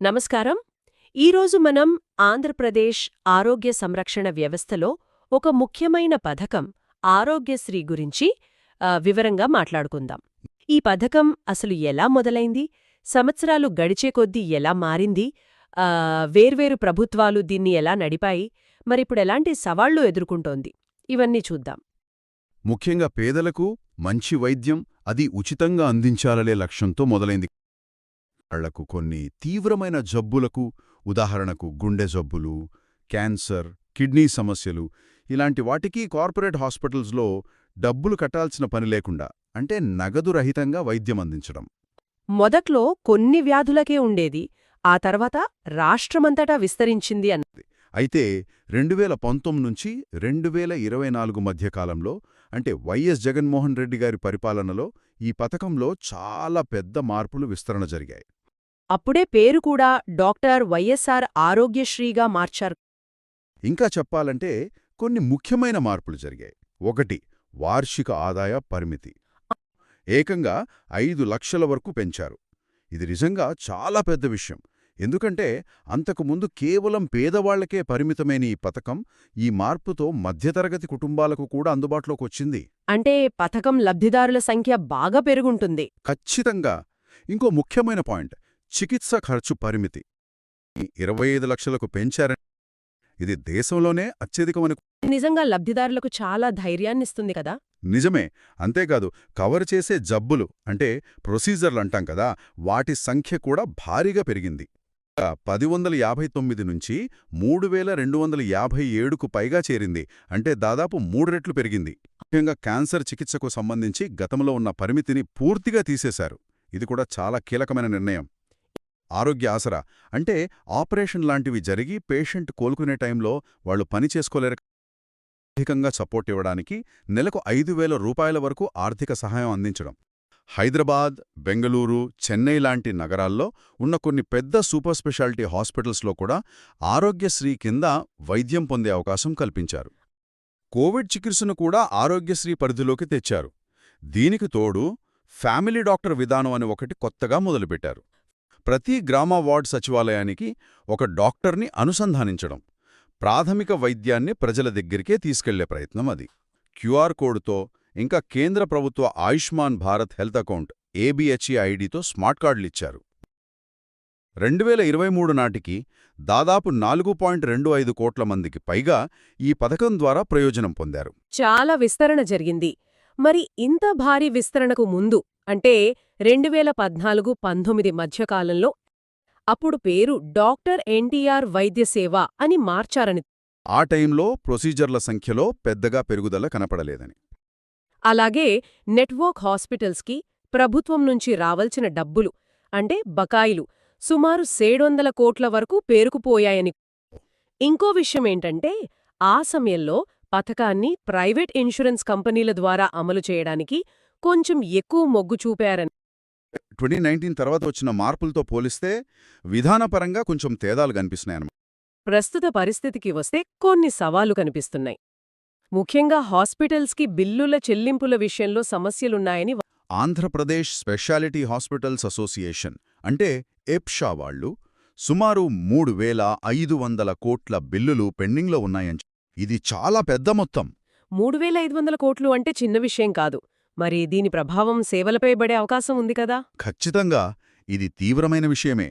నమస్కారం. ఈరోజు మనం ఆంధ్రప్రదేశ్ ఆరోగ్య సంరక్షణ వ్యవస్థలో ఒక ముఖ్యమైన పథకం ఆరోగ్యశ్రీ గురించి వివరంగా మాట్లాడుకుందాం. ఈ పథకం అసలు ఎలా మొదలైంది? సంవత్సరాలు గడిచే కొద్దీ ఎలా మారింది? వేర్వేరు ప్రభుత్వాలు దీన్ని ఎలా నడిపాయి? మరిప్పుడు ఎలాంటి సవాళ్ళు ఎదుర్కొంటోంది? ఇవన్నీ చూద్దాం. ముఖ్యంగా పేదలకు మంచి వైద్యం అది ఉచితంగా అందించాలనే లక్ష్యంతో మొదలైంది. వాళ్ళకు కొన్ని తీవ్రమైన జబ్బులకు ఉదాహరణకు గుండె జబ్బులు క్యాన్సర్ కిడ్నీ సమస్యలు ఇలాంటి వాటికి కార్పొరేట్ హాస్పిటల్స్లో డబ్బులు కట్టాల్సిన పని లేకుండా అంటే నగదు రహితంగా వైద్యం అందించడం. మొదట్లో కొన్ని వ్యాధులకే ఉండేది ఆ తర్వాత రాష్ట్రమంతటా విస్తరించింది అన్న అయితే రెండు వేల పంతొమ్మిది నుంచి రెండు వేల ఇరవై నాలుగు మధ్యకాలంలో అంటే వైఎస్ జగన్మోహన్ రెడ్డి గారి పరిపాలనలో ఈ పథకంలో చాలా పెద్ద మార్పులు విస్తరణ జరిగాయి. అప్పుడే పేరు కూడా డాక్టర్ వైఎస్ఆర్ ఆరోగ్యశ్రీగా మార్చారు. ఇంకా చెప్పాలంటే కొన్ని ముఖ్యమైన మార్పులు జరిగాయి. ఒకటి వార్షిక ఆదాయ పరిమితి. ఏకంగా ఐదు లక్షల వరకు పెంచారు. ఇది నిజంగా చాలా పెద్ద విషయం. ఎందుకంటే అంతకుముందు కేవలం పేదవాళ్ళకే పరిమితమైన ఈ పథకం ఈ మార్పుతో మధ్యతరగతి కుటుంబాలకు కూడా అందుబాటులోకి వచ్చింది. అంటే పథకం లబ్ధిదారుల సంఖ్య బాగా పెరుగుంటుంది. ఖచ్చితంగా. ఇంకో ముఖ్యమైన పాయింట్. చికిత్స ఖర్చు పరిమితి. ఇరవై ఐదు లక్షలకు పెంచారని ఇది దేశంలోనే అత్యధికమని నిజంగా లబ్ధిదారులకు చాలా ధైర్యాన్నిస్తుంది కదా? నిజమే. అంతేకాదు కవర్ చేసే జబ్బులు అంటే ప్రొసీజర్లు అంటాం కదా వాటి సంఖ్య కూడా భారీగా పెరిగింది. పది వందల యాభై తొమ్మిది నుంచి మూడు వేల రెండు వందల యాభై ఏడుకు పైగా చేరింది. అంటే దాదాపు మూడు రెట్లు పెరిగింది. ముఖ్యంగా క్యాన్సర్ చికిత్సకు సంబంధించి గతంలో ఉన్న పరిమితిని పూర్తిగా తీసేశారు. ఇది కూడా చాలా కీలకమైన నిర్ణయం. ఆరోగ్య ఆసరా. అంటే ఆపరేషన్ లాంటివి జరిగి పేషెంట్ కోలుకునే టైంలో వాళ్ళు పని చేసుకోలేరు. అధికంగా సపోర్ట్ ఇవ్వడానికి నెలకు ఐదు రూపాయల వరకు ఆర్థిక సహాయం అందించడం. హైదరాబాద్ బెంగళూరు చెన్నై లాంటి నగరాల్లో ఉన్న కొన్ని పెద్ద సూపర్ స్పెషాలిటీ హాస్పిటల్స్లో కూడా ఆరోగ్యశ్రీ కింద వైద్యం పొందే అవకాశం కల్పించారు. కోవిడ్ చికిత్సను కూడా ఆరోగ్యశ్రీ పరిధిలోకి తెచ్చారు. దీనికి తోడు ఫ్యామిలీ డాక్టర్ విధానం అని ఒకటి కొత్తగా మొదలుపెట్టారు. ప్రతి గ్రామ వార్డ్ సచివాలయానికి ఒక డాక్టర్ని అనుసంధానించడం ప్రాథమిక వైద్యాన్ని ప్రజల దగ్గరికే తీసుకెళ్ళే ప్రయత్నం అది. క్యూఆర్ కోడ్తో ఇంకా కేంద్ర ప్రభుత్వ Ayushman Bharat health account ABHA ఐడితో స్మార్ట్ కార్డులిచ్చారు రెండు వేల ఇరవై మూడు నాటికి దాదాపు నాలుగు పాయింట్ రెండు ఐదు కోట్ల మందికి పైగా ఈ పథకం ద్వారా ప్రయోజనం పొందారు. చాలా విస్తరణ జరిగింది. మరి ఇంత భారీ విస్తరణకు ముందు అంటే రెండు వేల పద్నాలుగు పంతొమ్మిది మధ్యకాలంలో అప్పుడు పేరు డాక్టర్ ఎన్టీఆర్ వైద్య సేవ అని మార్చారని. ఆ టైంలో ప్రొసీజర్ల సంఖ్యలో పెద్దగా పెరుగుదల కనపడలేదని. అలాగే నెట్వర్క్ హాస్పిటల్స్కి ప్రభుత్వం నుంచి రావలసిన డబ్బులు అంటే బకాయిలు సుమారు సేడొందల కోట్ల వరకు పేరుకుపోయాయని. ఇంకో విషయమేంటంటే ఆ సమయంలో పథకాన్ని ప్రైవేట్ ఇన్సూరెన్స్ కంపెనీల ద్వారా అమలు చేయడానికి కొంచెం ఎక్కువ మొగ్గు చూపారని. ట్వంటీ నైన్టీన్ తర్వాత వచ్చిన మార్పులతో పోలిస్తే విధానపరంగా కొంచెం తేడాలు కనిపిస్తున్నాయన్నమాట ప్రస్తుత పరిస్థితికి వస్తే కొన్ని సవాలు కనిపిస్తున్నాయి. ముఖ్యంగా హాస్పిటల్స్కి బిల్లుల చెల్లింపుల విషయంలో సమస్యలున్నాయని ఆంధ్రప్రదేశ్ స్పెషాలిటీ హాస్పిటల్స్ అసోసియేషన్ అంటే ఎప్షా వాళ్ళు సుమారు మూడు వేల ఐదు వందల కోట్ల బిల్లులు పెండింగ్లో ఉన్నాయని ఇది చాలా పెద్ద మొత్తం. మూడు వేల ఐదు వందల కోట్లు అంటే చిన్న విషయం కాదు. మరి దీని ప్రభావం సేవలపై పడే అవకాశం ఉంది కదా? ఖచ్చితంగా. ఇది తీవ్రమైన విషయమే.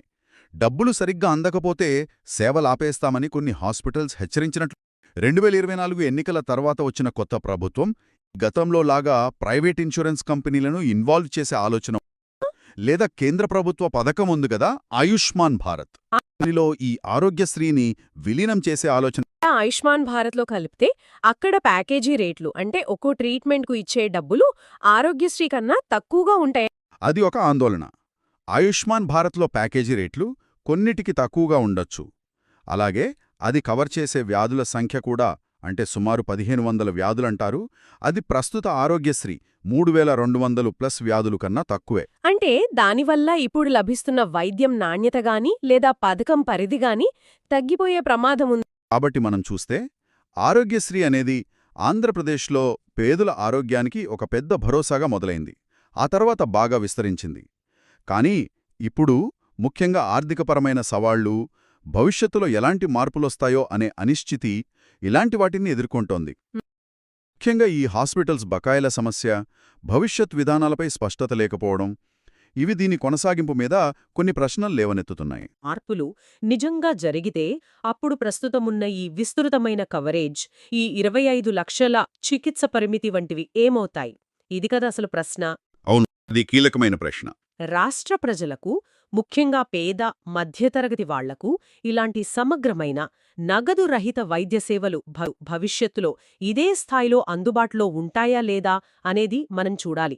డబ్బులు సరిగ్గా అందకపోతే సేవలాపేస్తామని కొన్ని హాస్పిటల్స్ హెచ్చరించినట్లు. రెండు వేల ఇరవై నాలుగు ఎన్నికల తర్వాత వచ్చిన కొత్త ప్రభుత్వం గతంలో లాగా ప్రైవేట్ ఇన్సూరెన్స్ కంపెనీలను ఇన్వాల్వ్ చేసే ఆలోచన లేదా కేంద్ర ప్రభుత్వ పథకం ఉంది గదా ఆయుష్మాన్ భారత్. దీనిలో ఈ ఆరోగ్యశ్రీని విలీనం చేసే ఆలోచన ఆయుష్మాన్ భారత్లో కలిపితే అక్కడ ప్యాకేజీ రేట్లు అంటే ఒక్కో ట్రీట్మెంట్కు ఇచ్చే డబ్బులు ఆరోగ్యశ్రీ కన్నా తక్కువగా ఉంటాయి? అది ఒక ఆందోళన. ఆయుష్మాన్ భారత్లో ప్యాకేజీ రేట్లు కొన్నిటికి తక్కువగా ఉండొచ్చు. అలాగే అది కవర్ చేసే వ్యాధుల సంఖ్య కూడా అంటే సుమారు పదిహేను వందల వ్యాధులంటారు అది ప్రస్తుత ఆరోగ్యశ్రీ మూడు వేల రెండు వందలు ప్లస్ వ్యాధులు కన్నా తక్కువే. అంటే దానివల్ల ఇప్పుడు లభిస్తున్న వైద్యం నాణ్యత గాని లేదా పథకం పరిధి గాని తగ్గిపోయే ప్రమాదం ఉంది కాబట్టి మనం చూస్తే ఆరోగ్యశ్రీ అనేది ఆంధ్రప్రదేశ్లో పేదల ఆరోగ్యానికి ఒక పెద్ద భరోసాగా మొదలైంది. ఆ తర్వాత బాగా విస్తరించింది. కానీ ఇప్పుడు ముఖ్యంగా ఆర్థికపరమైన సవాళ్ళు భవిష్యత్తులో ఎలాంటి మార్పులొస్తాయో అనే అనిశ్చితి ఇలాంటి వాటిని ఎదుర్కొంటోంది. ముఖ్యంగా ఈ హాస్పిటల్స్ బకాయిల సమస్య భవిష్యత్ విధానాలపై స్పష్టత లేకపోవడం ఇవి దీని కొనసాగింపు మీద కొన్ని ప్రశ్నలు లేవనెత్తుతున్నాయి. మార్పులు నిజంగా జరిగితే అప్పుడు ప్రస్తుతమున్న ఈ విస్తృతమైన కవరేజ్ ఈ ఇరవై ఐదు లక్షల చికిత్స పరిమితి వంటివి ఏమవుతాయి? ఇది కదా అసలు ప్రశ్న. అది కీలకమైన ప్రశ్న. రాష్ట్ర ప్రజలకు ముఖ్యంగా పేద మధ్యతరగతి వాళ్ళకు ఇలాంటి సమగ్రమైన నగదు రహిత వైద్య సేవలు భవిష్యత్తులో ఇదే స్థాయిలో అందుబాటులో ఉంటాయా లేదా అనేది మనం చూడాలి.